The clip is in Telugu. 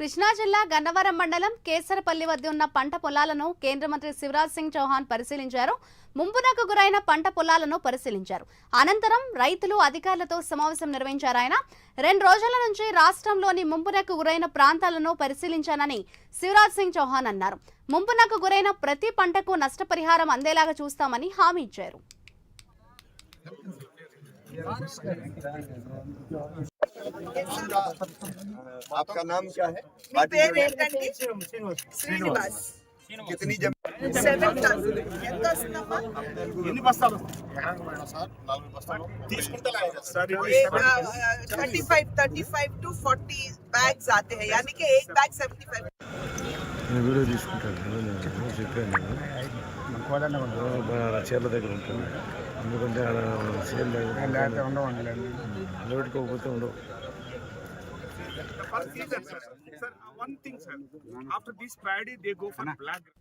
కృష్ణా జిల్లా గన్నవరం మండలం కేసరపల్లి వద్ద ఉన్న పంట పొలాలను కేంద్ర మంత్రి శివరాజ్ సింగ్ చౌహాన్ పరిశీలించారు. ముంపునకు గురైన పంట పొలాలను పరిశీలించారు. అనంతరం రైతులు అధికారులతో సమావేశం నిర్వహించారు ఆయన. రెండు రోజుల నుంచి రాష్ట్రంలోని ముంపునకు గురైన ప్రాంతాలను పరిశీలించానని శివరాజ్ సింగ్ చౌహాన్ అన్నారు. ముంపునకు గురైన ప్రతి పంటకు నష్టపరిహారం అందేలాగా చూస్తామని హామీ ఇచ్చారు. आपका नाम क्या है మీ పేరు ఏంటండి శ్రీనివాస్ कितनी जमीन సెవెన్ థౌసండ్ ఎంత వస్తుందమ్మా ఎన్ని బస్తాలు thirty five thirty five to forty bags आते हैं यानी कि एक बैग सेवेंटी फाइव నేను వీడియో తీసుకుంటాను నేను చెప్పాను నేను బాగా చీరల దగ్గర ఉంటాను ఎందుకంటే ఆడ చీరలు లేకపోతే ఉండవండి నిలబెట్టుకోకపోతే ఉండవు Sir, one thing, sir. After this Friday, they go for black.